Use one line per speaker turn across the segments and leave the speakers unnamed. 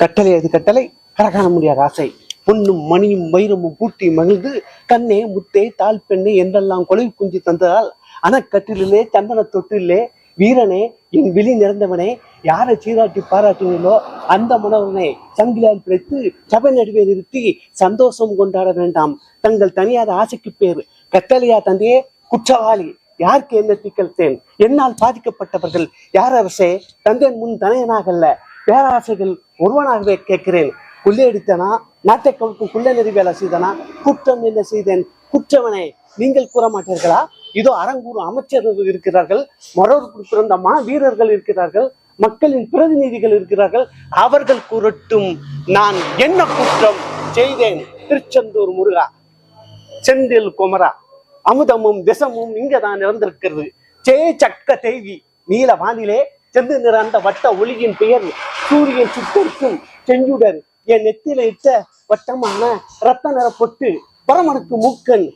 கட்டளை அது கட்டளை. கரகாண முடியாத ஆசை. பொன்னும் மணியும் வைரமும் பூட்டி மகிழ்ந்து கண்ணே முத்தே தாழ் பெண்ணே என்றெல்லாம் கொலை குஞ்சு தந்ததால் அணக்கட்டிலே சந்தன தொட்டிலே வீரனே என் விழி நிறந்தவனே யாரை சீராட்டி பாராட்டினீர்களோ அந்த மனவனை சங்கிலால் பிழைத்து சபை நடுவே நிறுத்தி சந்தோஷம் கொண்டாட வேண்டாம். தங்கள் தனியாத ஆசைக்கு பேர் கட்டளையா தந்தையே குற்றவாளி யாருக்கு என்ன தீக்கல்த்தேன் என்னால் பாதிக்கப்பட்டவர்கள் யார் அரசே? தந்தையின் முன் தனையனாகல்ல பேராசைகள் ஒருவனாகவே கேட்கிறேன். கொள்ளையடித்தனா நாட்டை கவுக்கும் குள்ள நெறி வேலை செய்தனா? குற்றம் என்ன செய்தேன்? குற்றவனை நீங்கள் கூற மாட்டீர்களா? இதோ அரங்கூர் அமைச்சர்கள் இருக்கிறார்கள் மொரவர் பிறந்த மா வீரர்கள் இருக்கிறார்கள் மக்களின் பிரதிநிதிகள் இருக்கிறார்கள். அவர்கள் கூறட்டும் நான் என்ன குற்றம் செய்தேன்? திருச்செந்தூர் முருகா செந்தில் குமரா அமுதமும் விஷமும் இங்கதான் நிறந்திருக்கிறது. சே சக்க தேவி நீல வானிலே செந்து நிறந்த வட்ட ஒளியின் பெயர் சூரியன் சுட்டரிக்கும் செஞ்சுடர். என் நெத்தில இட்ட வட்டமான ரத்த நிற பொட்டு பரமனுக்கு மூக்கன்.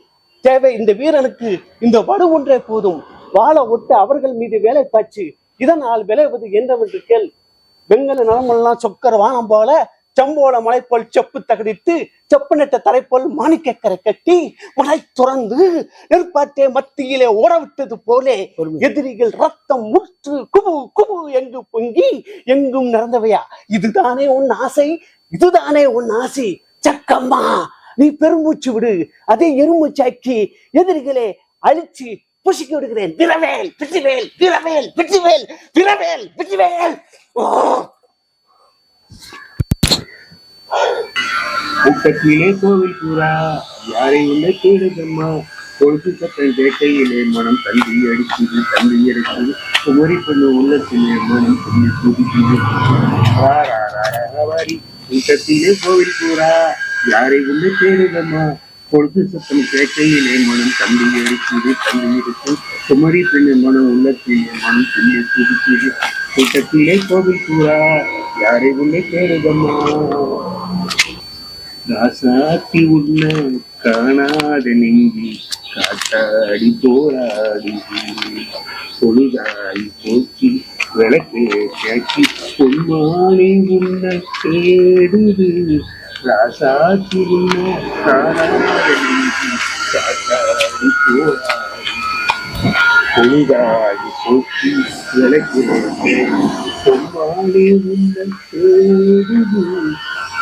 தேவை இந்த வீரனுக்கு இந்த வடு ஒன்றே போதும். வாழ ஒட்டு அவர்கள் மீது வேலை பாய்ச்சு. இதனால் விளைவது என்னவென்று கேள். வெங்கல நலமெல்லாம் சொக்கர் வானம் போல செம்போல மலைப்போல் செப்பு தகடித்து செப்பு நெட்ட தலைப்போல் மாணிக்கக்கரை கட்டி மலை துறந்து நெருப்பாற்றே மத்தியிலே ஓடவிட்டது போலே எதிரிகள் ரத்தம் முற்று குபு குபு என்று பொங்கி எங்கும் நடந்தவையா? இதுதானே உன் ஆசை இதுதானே உன் ஆசை. சக்கம்மா நீ பெருமூச்சு விடு. அதே எருமூச்சாக்கி எதிரிகளே அழிச்சு புசிக்க விடுகிறேன். விரவேல் வெற்றிவேல் விரவேல் வெற்றிவேல் விரவேல் வெற்றிவேல் ஓ
கூட்டத்திலே கோவில் கூறா யாரை உள்ள கேடுதம்மா கொழுப்பு சத்தம் வேட்டையிலே மனம் தந்தி அடிக்குது தந்தி அடிக்குது குமரி பண்ண உள்ளத்திலே மனம் தந்தி துடிக்குது கூட்டத்திலே கோவில் கூறா யாரை உள்ள கேடுதம்மா கொழுப்பு சத்தம் கேட்டையிலே மனம் தம்பி அடிக்குது தம்பி இருக்கும் குமரி பெண்ணு மனம் உள்ளத்திலே மனம் தந்தி துடிக்குது கூட்டத்திலே கோவில் கூறா யாரை உள்ள கேடுதம்மா ராசாத்தி உள்ள காணாத நெஞ்சி காட்டாடி போராடி. பொழுதாடி போக்கி விளக்கு கேட்கி பொன்மானே உள்ள தேடுது. ராசாத்தி உள்ள காணாத நெஞ்சி காட்டாடி போராடி. பொழுதாடி போக்கி விளக்கு கேட்கி பொன்மானே உள்ள தேடுது.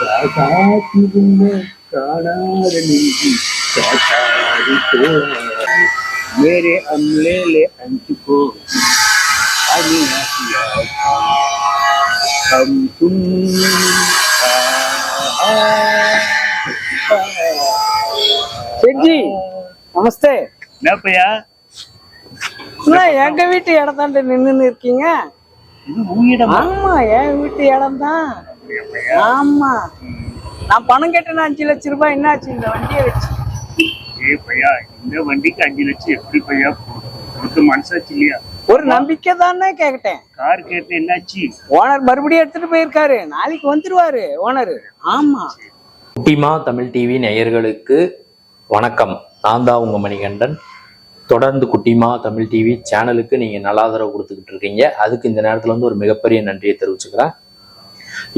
ராசாத்திருந்த காணாத நின்றி காட்டாடி போராடி मेरे अमले ले अंत को अनिया हम तुम
செஞ்சி நமஸ்தே
என்னப்பையா
என்ன எங்க வீட்டு இடம் தாண்டி நின்னு இருக்கீங்க
இது உயிடம்
ஆமா என் வீட்டு இடம் தான் ஆமா. நான் பணம் கேட்டேன் அஞ்சு லட்சம் ரூபாய் என்னாச்சு இந்த வண்டியை வச்சு.
ஏ பையா இந்த வண்டிக்கு அஞ்சு லட்சம் எப்படி பையா? உனக்கு மனசாச்சு இல்லையா?
ஒரு நம்பிக்கை தானே கேட்டேன்.
கார் கேட்டு என்னாச்சு?
ஓனர் மறுபடியும் எடுத்துட்டு போயிருக்காரு. நாளைக்கு வந்துருவாரு ஓனர் ஆமா.
குட்டிமா தமிழ் டிவி நேயர்களுக்கு வணக்கம். நான் தான் உங்கள் மணிகண்டன். தொடர்ந்து குட்டிமா தமிழ் டிவி சேனலுக்கு நீங்கள் நல்ல ஆதரவு கொடுத்துக்கிட்டு இருக்கீங்க. அதுக்கு இந்த நேரத்தில் வந்து ஒரு மிகப்பெரிய நன்றியை தெரிவிச்சுக்கிறேன்.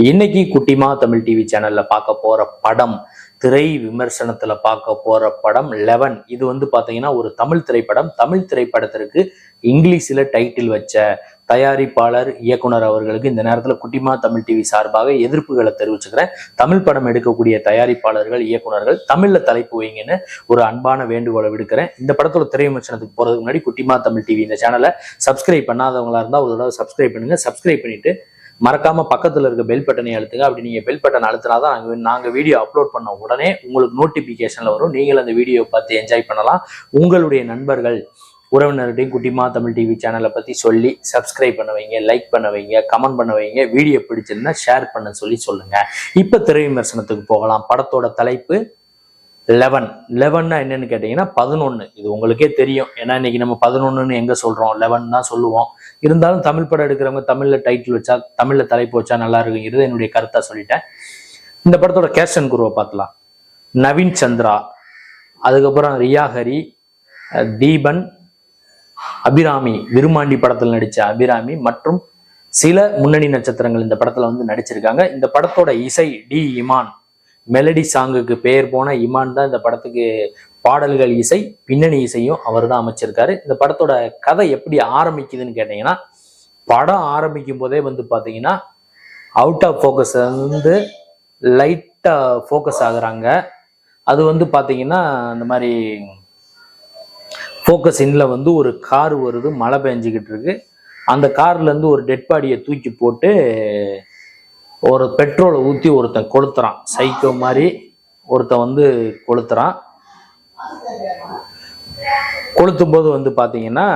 இன்னைக்கு குட்டிமா தமிழ் டிவி சேனல்ல பார்க்க போற படம் திரை விமர்சனத்துல பார்க்க போற படம் லெவன் இது வந்து பாத்தீங்கன்னா ஒரு தமிழ் திரைப்படம். தமிழ் திரைப்படத்திற்கு இங்கிலீஷ்ல டைட்டில் வச்ச தயாரிப்பாளர் இயக்குனர் அவர்களுக்கு இந்த நேரத்துல குட்டிமா தமிழ் டிவி சார்பாக எதிர்ப்புகளை தெரிவிச்சுக்கிறேன். தமிழ் படம் எடுக்கக்கூடிய தயாரிப்பாளர்கள் இயக்குனர்கள் தமிழ்ல தலைப்பு வைங்கன்னு ஒரு அன்பான வேண்டுகோளை விடுக்கிறேன். இந்த படத்தோட திரை விமர்சனத்துக்கு போறதுக்கு முன்னாடி குட்டிமா தமிழ் டிவி இந்த சேனலை சப்ஸ்கிரைப் பண்ணாதவங்களா இருந்தா ஒரு தடவை சப்ஸ்கிரைப் பண்ணுங்க. சப்ஸ்கிரைப் பண்ணிட்டு மறக்காம பக்கத்துல இருக்க பெல் பட்டனை அழுத்துங்க. அப்படி நீங்க பெல் பட்டன் அழுத்தினாதான் நாங்க நாங்க வீடியோ அப்லோட் பண்ண உடனே உங்களுக்கு நோட்டிபிகேஷன்ல வரும். நீங்கள் அந்த வீடியோவை பார்த்து என்ஜாய் பண்ணலாம். உங்களுடைய நண்பர்கள் உறவினர்கிட்டையும் குட்டிமா தமிழ் டிவி சேனலை பத்தி சொல்லி சப்ஸ்கிரைப் பண்ண வைங்க லைக் பண்ண வைங்க கமெண்ட் பண்ண வைங்க வீடியோ பிடிச்சிருந்தா ஷேர் பண்ண சொல்லி சொல்லுங்க. இப்ப திரை விமர்சனத்துக்கு போகலாம். படத்தோட தலைப்பு லெவன் லெவன்னா என்னன்னு கேட்டீங்கன்னா பதினொன்று இது உங்களுக்கே தெரியும். ஏன்னா இன்னைக்கு நம்ம பதினொன்றுன்னு எங்கே சொல்கிறோம் லெவன் தான் சொல்லுவோம். இருந்தாலும் தமிழ் படம் எடுக்கிறவங்க தமிழில் டைட்டில் வச்சா தமிழில் தலைப்பு வச்சா நல்லா இருக்குங்கிறது என்னுடைய கருத்தாக சொல்லிட்டேன். இந்த படத்தோட கேஷன் குருவை பார்க்கலாம் நவீன் சந்திரா அதுக்கப்புறம் ரியா ஹரி தீபன் அபிராமி. விருமாண்டி படத்தில் நடித்த அபிராமி மற்றும் சில முன்னணி நட்சத்திரங்கள் இந்த படத்தில் வந்து நடிச்சிருக்காங்க. இந்த படத்தோட இசை டி இமான். மெலடி சாங்குக்கு பெயர் போன இமான் தான் இந்த படத்துக்கு பாடல்கள் இசை பின்னணி இசையும் அவர் தான் அமைச்சிருக்காரு. இந்த படத்தோட கதை எப்படி ஆரம்பிக்குதுன்னு கேட்டிங்கன்னா படம் ஆரம்பிக்கும் போதே வந்து பார்த்தீங்கன்னா அவுட் ஆஃப் ஃபோக்கஸ் வந்து லைட்டாக ஃபோக்கஸ் ஆகுறாங்க. அது வந்து பார்த்தீங்கன்னா இந்த மாதிரி ஃபோக்கஸ் இன்ல வந்து ஒரு கார் வருது மழை பெஞ்சிக்கிட்டு இருக்கு. அந்த கார்லேருந்து ஒரு டெட் பாடியை தூக்கி போட்டு ஒரு பெட்ரோலை ஊற்றி ஒருத்தன் கொளுத்துறான். சைக்கோ மாதிரி ஒருத்தன் வந்து கொளுத்துறான். கொளுத்தும் போது வந்து பார்த்தீங்கன்னா